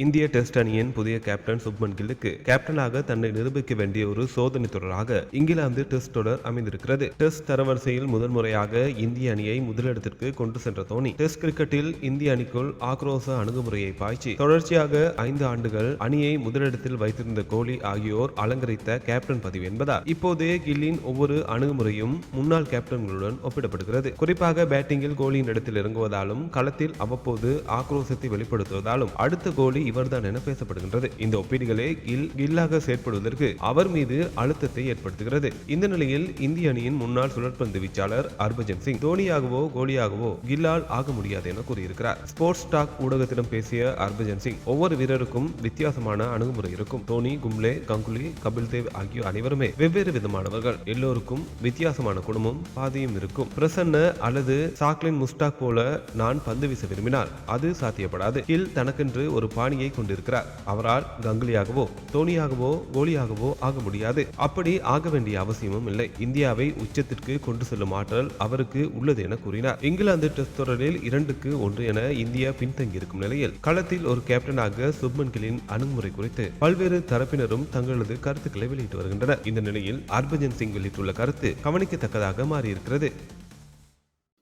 இந்திய டெஸ்ட் அணியின் புதிய கேப்டன் சுப்மன் கில்லுக்கு கேப்டனாக தன்னை நிரூபிக்க வேண்டிய ஒரு சோதனை தொடராக இங்கிலாந்து டெஸ்ட் தொடர் அமைந்திருக்கிறது. டெஸ்ட் தரவரிசையில் முதன்முறையாக இந்திய அணியை முதலிடத்திற்கு கொண்டு சென்ற தோனி டெஸ்ட் கிரிக்கெட்டில் இந்திய அணிக்குள் ஆக்ரோச அணுகுமுறையை பாய்ச்சி தொடர்ச்சியாக ஐந்து ஆண்டுகள் அணியை முதலிடத்தில் வைத்திருந்த கோலி ஆகியோர் அலங்கரித்த கேப்டன் பதிவு என்பதால் இப்போதைய கில்லின் ஒவ்வொரு அணுகுமுறையும் முன்னாள் கேப்டன்களுடன் ஒப்பிடப்படுகிறது. குறிப்பாக பேட்டிங்கில் கோலியின் இடத்தில் இறங்குவதாலும் களத்தில் அவ்வப்போது ஆக்ரோசத்தை வெளிப்படுத்துவதாலும் அடுத்த கோலி இவர்தான் என பேசப்படுகின்றது. இந்த ஒப்பீடுகளே கில் கில்லாக செயற்படுவதற்கு அவர் மீது அழுத்தத்தை ஏற்படுத்துகிறது. இந்த நிலையில் இந்திய அணியின் முன்னாள் சுழற்பந்து வீச்சாளர் ஹர்பஜன் சிங் தோனியாகவோ கோலியாகவோ கில்லால் ஆக முடியாது என கூறியிருக்கிறார். ஸ்போர்ட்ஸ் டாக் ஊடகத்திடம் பேசிய ஹர்பஜன் சிங் ஒவ்வொரு வீரருக்கும் வித்தியாசமான அணுகுமுறை இருக்கும். தோனி கும்லே கங்குலி கபில் தேவ் ஆகிய அனைவருமே வெவ்வேறு விதமானவர்கள். எல்லோருக்கும் வித்தியாசமான குடும்பம் பாதையும் இருக்கும். பிரசன்ன அல்லது சாக்லின் முஸ்டாக் போல நான் பந்து வீச விரும்பினால் அது சாத்தியப்படாது. கில் தனக்கென்று ஒரு பாணி பாணியை கொண்டிருக்கிறார். அவரால் கங்குலியாகவோ தோனியாகவோ கோலியாகவோ ஆக முடியாது. அப்படி ஆக வேண்டிய அவசியமும் இல்லை. இந்தியாவை உச்சத்திற்கு கொண்டு செல்லும் ஆற்றல் அவருக்கு உள்ளது என கூறினார். இங்கிலாந்து டெஸ்ட் தொடரில் இரண்டுக்கு ஒன்று என இந்தியா பின்தங்கியிருக்கும் நிலையில் களத்தில் ஒரு கேப்டனாக சுப்மன் கிலின் அணுகுமுறை குறித்து பல்வேறு தரப்பினரும் தங்களது கருத்துக்களை வெளியிட்டு வருகின்றனர். இந்த நிலையில் ஹர்பஜன் சிங் வெளியிட்டுள்ள கருத்து கவனிக்கத்தக்கதாக மாறியிருக்கிறது.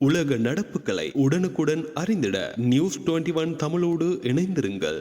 உலக நடப்புகளை உடனுக்குடன் அறிந்திட நியூஸ் டுவெண்ட்டி ஒன் தமிழோடு இணைந்திருங்கள்.